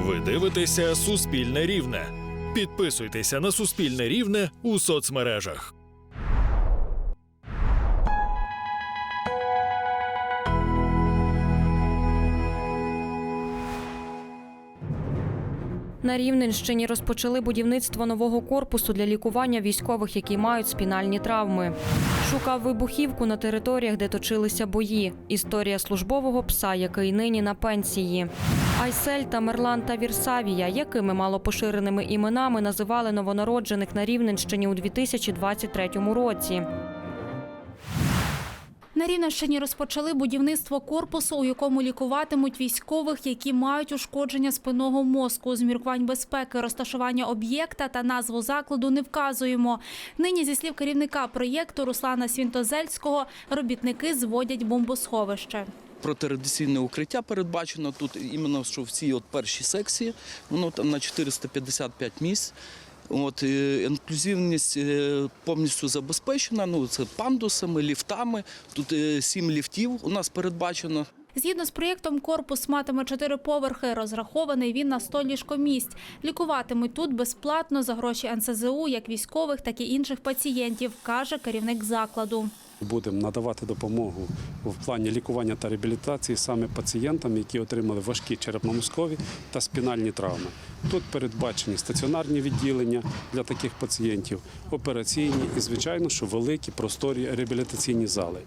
Ви дивитеся Суспільне Рівне. Підписуйтеся на Суспільне Рівне у соцмережах. На Рівненщині розпочали будівництво нового корпусу для лікування військових, які мають спінальні травми. Шукав вибухівку на територіях, де точилися бої. Історія службового пса, який нині на пенсії. Айсель та Мерлан та Вірсавія, якими малопоширеними іменами називали новонароджених на Рівненщині у 2023 році. На Рівненщині розпочали будівництво корпусу, у якому лікуватимуть військових, які мають ушкодження спинного мозку. З міркувань безпеки, розташування об'єкта та назву закладу не вказуємо. Нині, зі слів керівника проєкту Руслана Свінтозельського, робітники зводять бомбосховище. Протирадиційне укриття передбачено тут іменно що в цій от першій секції. Воно там на 455 місць. От е, інклюзивність е, повністю забезпечена. Ну це пандусами, ліфтами. Тут е, сім ліфтів у нас передбачено. Згідно з проєктом, корпус матиме чотири поверхи. Розрахований він на 100 ліжкомісць. Лікуватимуть тут безплатно за гроші НСЗУ, як військових, так і інших пацієнтів, каже керівник закладу. Будемо надавати допомогу в плані лікування та реабілітації саме пацієнтам, які отримали важкі черепно-мозкові та спінальні травми. Тут передбачені стаціонарні відділення для таких пацієнтів, операційні і, звичайно, що великі просторі реабілітаційні зали.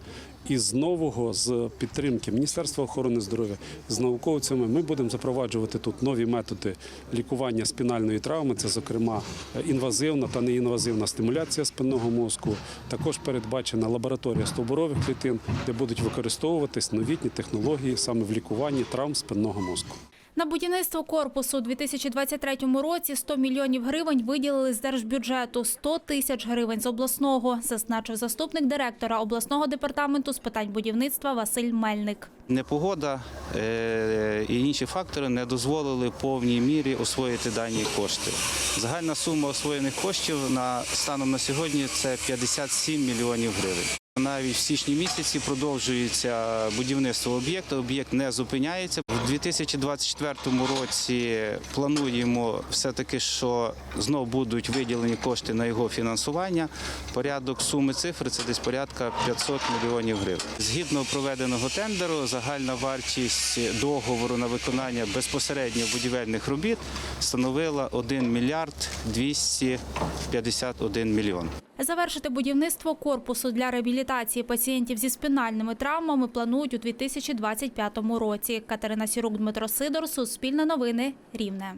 І з нового, з підтримки Міністерства охорони здоров'я, з науковцями ми будемо запроваджувати тут нові методи лікування спінальної травми. Це, зокрема, інвазивна та неінвазивна стимуляція спинного мозку. Також передбачена лабораторія стовбурових клітин, де будуть використовуватись новітні технології саме в лікуванні травм спинного мозку. На будівництво корпусу у 2023 році 100 мільйонів гривень виділили з держбюджету, 100 тисяч гривень з обласного, зазначив заступник директора обласного департаменту з питань будівництва Василь Мельник. Непогода е, і інші фактори не дозволили повній мірі освоїти дані кошти. Загальна сума освоєних коштів на станом на сьогодні це 57 мільйонів гривень. Навіть в січні місяці продовжується будівництво об'єкту. Об'єкт не зупиняється. У 2024 році плануємо все-таки, що знов будуть виділені кошти на його фінансування. Порядок суми цифри це десь порядка 500 мільйонів гривень. Згідно проведеного тендеру, загальна вартість договору на виконання безпосередньо будівельних робіт становила 1 мільярд 251 мільйон. Завершити будівництво корпусу для реабілітації пацієнтів зі спінальними травмами планують у 2025 році. Катерина Сірук, Дмитро Сидор, Суспільне новини, Рівне.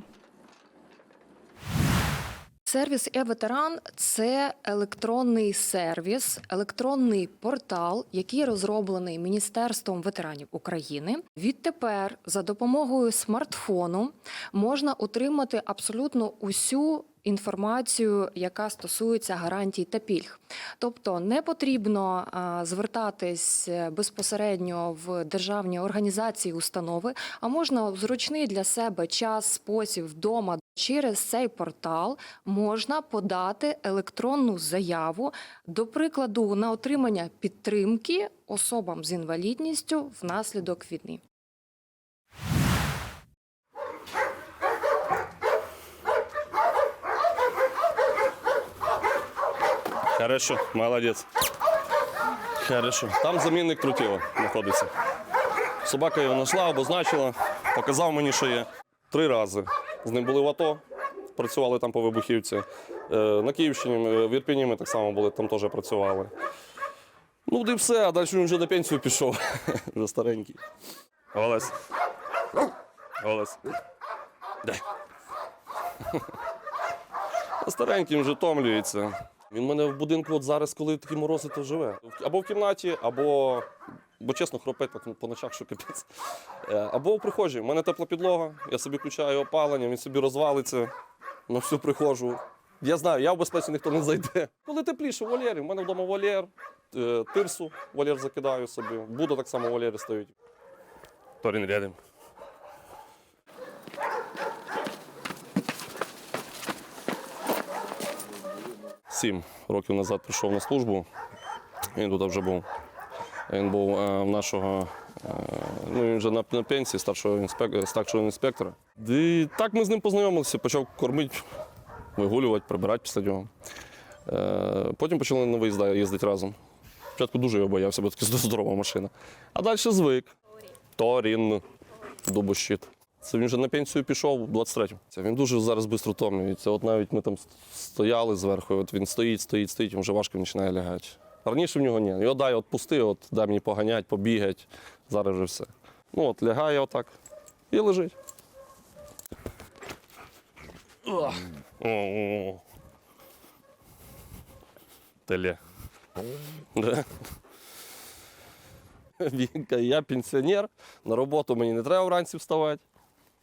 Сервіс е-ветеран це електронний сервіс, електронний портал, який розроблений Міністерством ветеранів України. Відтепер за допомогою смартфону можна отримати абсолютно усю. Інформацію, яка стосується гарантій та пільг, тобто не потрібно звертатись безпосередньо в державні організації, установи, а можна в зручний для себе час, спосіб вдома Через цей портал можна подати електронну заяву, до прикладу, на отримання підтримки особам з інвалідністю внаслідок війни. Хорошо, молодець. Хорошо. Там замінник крутила знаходиться. Собака його знайшла, обозначила, показав мені, що є. Три рази. З ним були в АТО, працювали там по вибухівці. Е, На Київщині, е, в Ірпіні ми так само були, там теж працювали. Ну, де все, а далі він вже на пенсію пішов. Вже старенький. Олесь. Олесь. Дай. Старенький вже томлюється. Він в мене в будинку от зараз, коли такі морози, то живе. Або в кімнаті, або, бо чесно, хропить так по ночах, що капець. Е, Або в прихожій. У мене тепла підлога, я собі включаю опалення, він собі розвалиться на всю прихожу. Я знаю, я в безпеці ніхто не зайде. Коли тепліше, в вольєрі. У мене вдома вольєр, е, тирсу, вольєр закидаю собі. Буду так само в вольєрі стоїть. Торін рядом. Сім років назад прийшов на службу. Він тут вже був. Він був е, в нашого. е, Ну, він вже на, пенсії старшого, інспек... старшого інспектора. І так ми з ним познайомилися, почав кормити, вигулювати, прибирати після нього. Е, потім почали на виїзда їздити разом. Спочатку дуже його боявся, бо така здорова машина. А далі звик. Торін, дубощит. Це він вже на пенсію пішов у 23-му. Це він дуже зараз швидко втомлюється. От навіть ми там стояли зверху, от він стоїть, стоїть, стоїть, йому вже важко починає лягати. Раніше в нього ні. Його дай відпусти, от дай мені поганять, побігати. Зараз вже все. Ну от лягає отак і лежить. Теле. Він каже, я пенсіонер, на роботу мені не треба вранці вставати.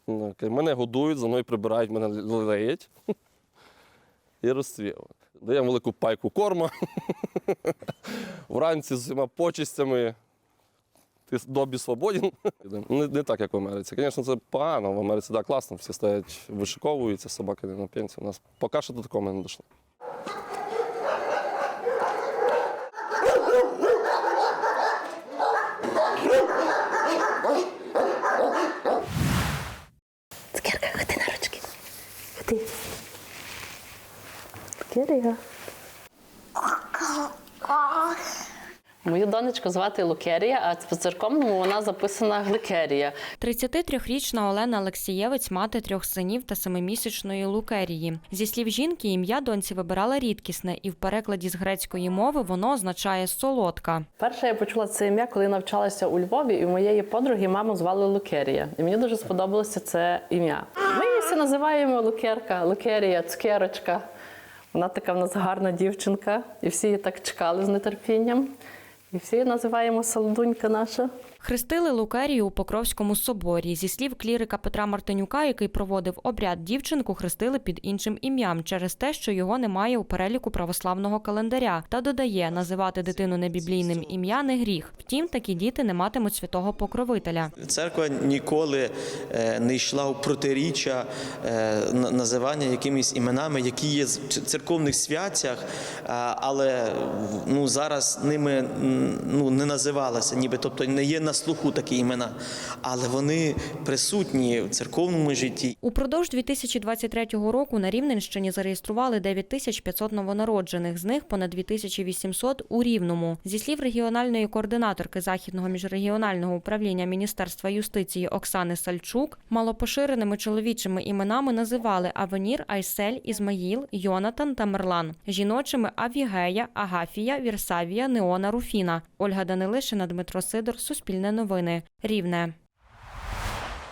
Ну, Мене годують, за мною прибирають, мене леють. І розцвіло. Даємо велику пайку корма. Вранці з усіма почистями. Ти добі свободен. Не, не так, як в Америці. Звісно, це погано. В Америці так класно, всі стоять, вишиковуються, собаки не на пенсію. У нас поки що до такого не дійшли. Цукерка. Мою донечку звати Лукерія, а по церковному вона записана Гликерія. 33-річна Олена Олексієвець, мати трьох синів та семимісячної Лукерії. Зі слів жінки, ім'я доньці вибирала рідкісне, і в перекладі з грецької мови воно означає солодка. Перше я почула це ім'я, коли навчалася у Львові, і в моєї подруги маму звали Лукерія. І мені дуже сподобалося це ім'я. Ми її всі називаємо Лукерка, Лукерія, цукерочка. Вона така в нас гарна дівчинка, і всі її так чекали з нетерпінням. І всі її називаємо солодунька наша. Хрестили Лукерію у Покровському соборі. Зі слів клірика Петра Мартинюка, який проводив обряд, дівчинку хрестили під іншим ім'ям через те, що його немає у переліку православного календаря. Та додає, називати дитину небіблійним ім'я не гріх. Втім, такі діти не матимуть святого покровителя. Церква ніколи е, не йшла у протиріччя е, називання якимись іменами, які є в церковних святцях, але ну, зараз ними ну, не називалися, ніби тобто не є на слуху такі імена, але вони присутні в церковному житті. Упродовж 2023 року на Рівненщині зареєстрували 9500 новонароджених, з них понад 2800 у Рівному. Зі слів регіональної координаторки Західного міжрегіонального управління Міністерства юстиції Оксани Сальчук, малопоширеними чоловічими іменами називали Авенір, Айсель, Ізмаїл, Йонатан та Мерлан, жіночими Авігея, Агафія, Вірсавія, Неона, Руфіна. Ольга Данилишина, Дмитро Сидор, Суспільне новини, Рівне.